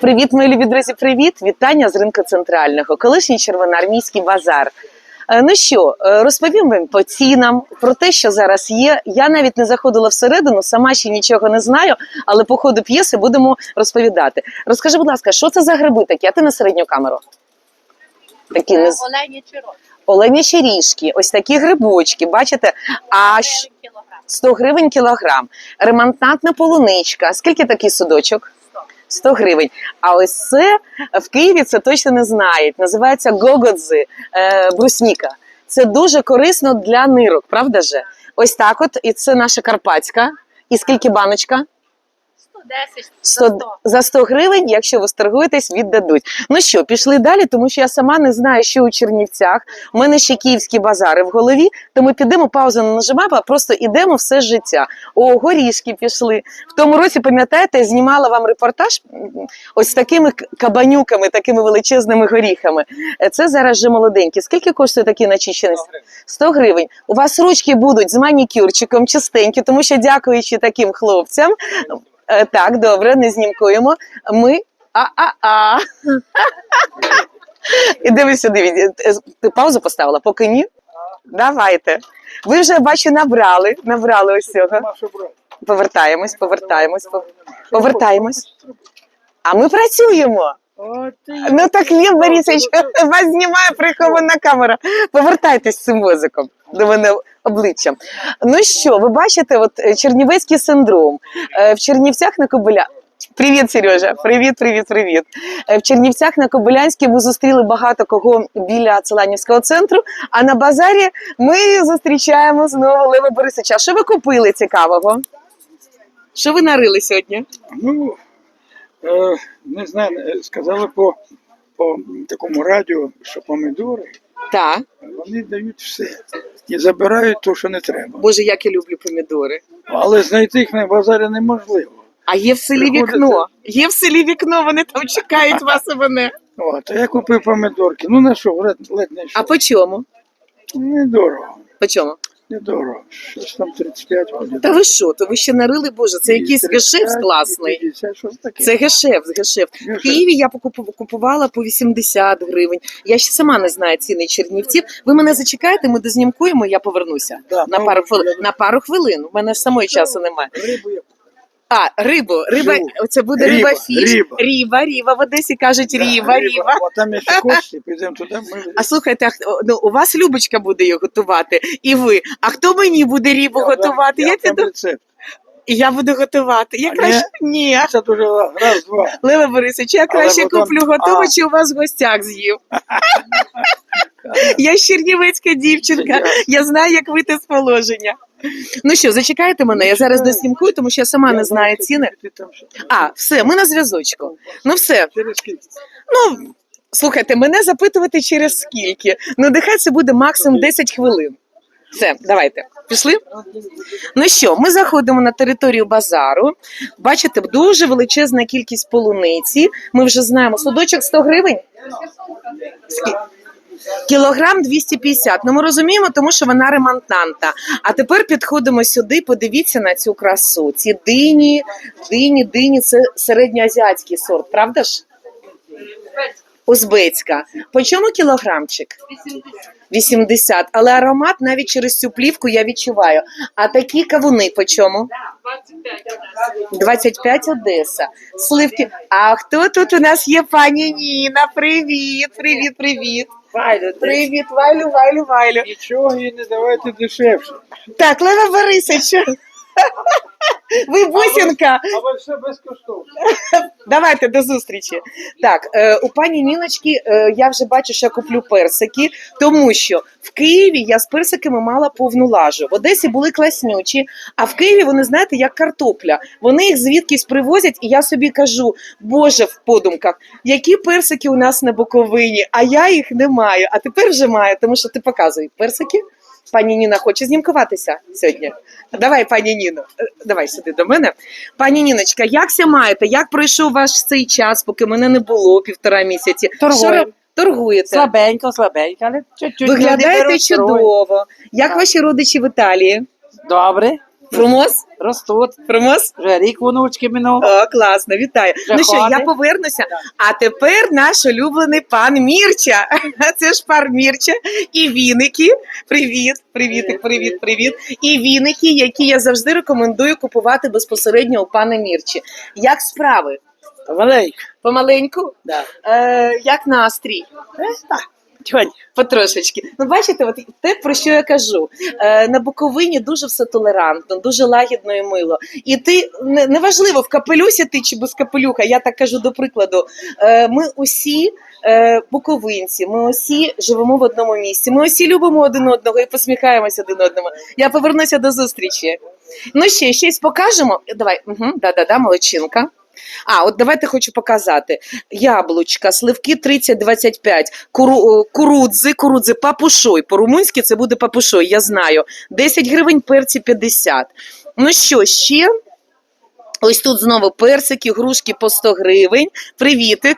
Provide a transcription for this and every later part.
Привіт, мої любі друзі, привіт! Вітання з ринку центрального, колишній червоноармійський базар. Е, Ну що, е, розповім вам по цінам про те, що зараз є. Я навіть не заходила всередину, сама ще нічого не знаю, але по ходу п'єси будемо розповідати. Розкажи, будь ласка, що це за гриби такі? А ти на середню камеру? Такі не Олені Чирок. оленячі ріжки, ось такі грибочки, бачите? А щ- 100 гривень кілограм. Ремонтантна полуничка. Скільки такий судочок? 100 гривень. А ось це в Києві це точно не знають. Називається гогодзи, е, брусніка. Це дуже корисно для нирок, правда же? Ось так от, і це наша карпатська. І скільки баночка? 110, 100, 100. за 100 гривень, якщо ви сторгуєтесь, віддадуть. Ну що, пішли далі, тому що я сама не знаю, що у Чернівцях. У мене ще київські базари в голові, тому підемо, паузу не нажимаємо, а просто ідемо все життя. О, горішки пішли. В тому році, пам'ятаєте, я знімала вам репортаж ось з такими кабанюками, такими величезними горіхами. Е, Це зараз вже молоденькі. Скільки коштує такий начищений? 100 гривень. У вас ручки будуть з манікюрчиком, чистенькі, тому що дякуючи таким хлопцям. Е, Так, добре, не знімкуємо. Ми а-а-а. І дивися, дивіться. Е, Ти паузу поставила, поки ні? Давайте. Ви вже бачу, набрали, набрали ось цього. Повертаємось, повертаємось, повертаємось. А ми працюємо. Ну так Лев Борисович, вас знімає прихована камера. Повертайтесь з цим возиком до мене обличчям. Ну що, ви бачите, от е, чернівецький синдром. Е, В Чернівцях на Кобиля. Привіт, Сережа. Привіт, привіт, привіт. Е, В Чернівцях на Кобилянській ми зустріли багато кого біля Целанівського центру. А на базарі ми зустрічаємо знову Лева Борисовича. Що ви купили цікавого? Що ви нарили сьогодні? Ну, не знаю, сказали по, по такому радіо, що помідори, Так. вони дають все. І забирають те, що не треба. Боже, як я люблю помідори. Але знайти їх на базарі неможливо. А є в селі Приходите. вікно. Є в селі вікно, вони там чекають вас і мене. От, а я купив помідорки. Ну на що, ледь, не не А по чому? Недорого. По чому? Недорого. Щось там 35 вроде. Та ви що? То ви ще нарили, Боже, це якийсь 30, гешефт класний. 50, щось. Це гешефт, гешефт. В Києві я покупу- купувала по 80 гривень. Я ще сама не знаю ціни чернівців. Ви мене зачекаєте, ми дознімкуємо, я повернуся. Да, На ну, пару хвилин. я- На пару хвилин. У мене ж самої часу немає. Рибу я А, рибу. Риба, Живу. це буде риба, Риба, фіш. риба. Ріба, ріба. В Одесі кажуть ріба, ріба. От там якщо хочете, підемо туди. Ми... А слухайте, а хто- ну, у вас Любочка буде її готувати, і ви. А хто мені буде рібу готувати? Я, піду, рецепт. і я буду готувати. Я А краще ні. Це дуже раз, два. Лева Борисович, я Але краще потім- куплю готове, А. чи у вас в гостях з'їв. Я ж чернівецька дівчинка. Я знаю, як вийти з положення. Ну що, зачекайте мене, я зараз доснімкую, тому що я сама не знаю ціни. А, все, ми на зв'язочку. Ну все, Ну, слухайте, мене запитувати через скільки. Ну, нехай це буде максимум 10 хвилин. Все, давайте. Пішли? Ну що, ми заходимо на територію базару. Бачите, дуже величезна кількість полуниці. Ми вже знаємо, судочок 100 гривень. Скі- Кілограм 250. Ну ми розуміємо, тому що вона ремонтанта. А тепер підходимо сюди. Подивіться на цю красу. Ці дині, дині, дині це середньоазіатський сорт, правда ж? Узбецька. По чому кілограмчик? 80. Але аромат навіть через цю плівку я відчуваю. А такі кавуни по чому? 25 Одеса. Сливки. А хто тут у нас є пані Ніна? Привіт, привіт, привіт. Привіт, Валю, Валю, Валю. Нічого їй не давайте дешевше. Так, Лена Борисович. Ви бусинка. А ви все безкоштовно. Давайте до зустрічі. Так, е, у пані Ніночки е, я вже бачу, що я куплю персики, тому що в Києві я з персиками мала повну лажу. В Одесі були класнючі, а в Києві вони знаєте, як картопля. Вони їх звідкись привозять, і я собі кажу: Боже, в подумках, які персики у нас на Буковині, а я їх не маю. А тепер вже маю, тому що ти показуй персики. Пані Ніна хоче знімкуватися сьогодні. Давай, пані Ніно, е, давай сюди до мене. Пані Ніночка, як ся маєте? Як пройшов ваш цей час, поки мене не було півтора місяці? Торгуємо. Що торгуєте? Слабенько, слабенько, але чуть-чуть Виглядаєте чудово. Як Так. ваші родичі в Італії? Добре. Фрумос? Ростуть. Фрумос? Вже рік внучки минув. О, класно, вітаю. Вже ну що, я ходить? повернуся. А тепер наш улюблений пан Мірча. Це ж пан Мірча і віники. Привіт, привіт, привіт, привіт. І віники, які я завжди рекомендую купувати безпосередньо у пана Мірчі. Як справи? Валейк. Помаленьку? Да. Е, як настрій? Тьонь. Потрошечки. Ну, бачите, от те, про що я кажу. Е, на Буковині дуже все толерантно, дуже лагідно і мило. І ти не, неважливо, в капелюсі ти чи без капелюха, я так кажу до прикладу. Е, ми усі. е, Буковинці, ми усі живемо в одному місці. Ми усі любимо один одного і посміхаємося один одному. Я повернуся до зустрічі. Ну ще щось покажемо. Давай, угу, да-да-да, молодчинка. А, от давайте хочу показати. Яблучка, сливки 30-25, куру, курудзи, курудзи, папушой. По-румунськи це буде папушой, я знаю. 10 гривень, перці 50. Ну що, ще? Ось тут знову персики, грушки по 100 гривень. Привітик.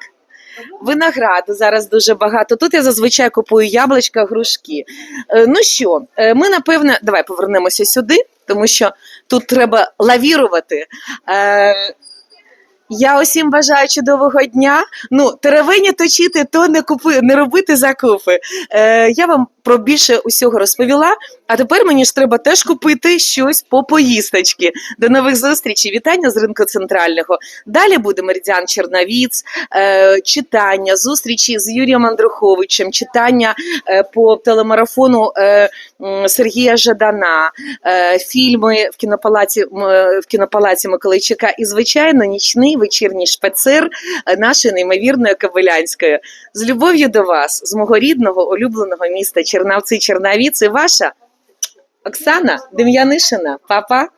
Винограду зараз дуже багато. Тут я зазвичай купую яблучка, грушки. Е, ну що, е, ми напевне, давай повернемося сюди, тому що тут треба лавірувати. Я усім бажаю чудового дня. Ну, теревені точити, то не купи, не робити закупи. Е, я вам про більше усього розповіла. А тепер мені ж треба теж купити щось по поїсточки. До нових зустрічей. Вітання з ринку центрального. Далі буде Меридіан Черновіц, е, читання, зустрічі з Юрієм Андруховичем, читання е, по телемарафону е, Сергія Жадана, е, фільми в кінопалаці е, в кінопалаці Миколайчука і, звичайно, нічний вечірній шпецир е, нашої неймовірної Кобилянської. З любов'ю до вас, з мого рідного улюбленого міста Чернавці Чернавіці, ваша Оксана Дем'янишина. Папа.